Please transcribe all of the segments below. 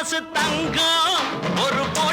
காசு தங்கம். ஒரு போ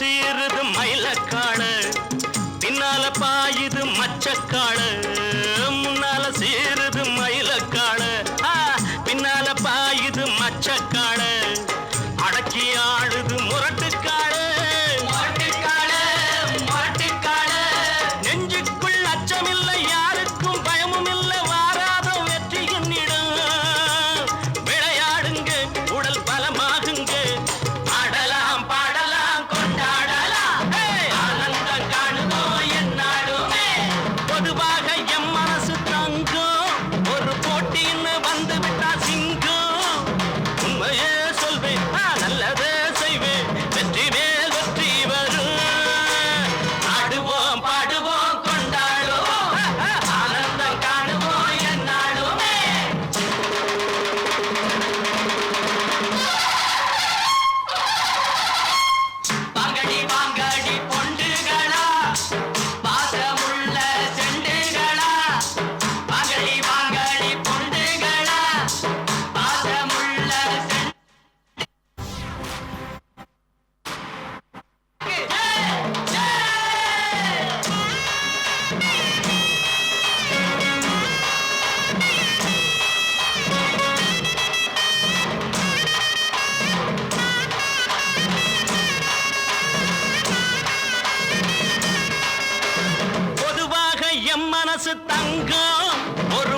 முன்னால தங்கம். ஒரு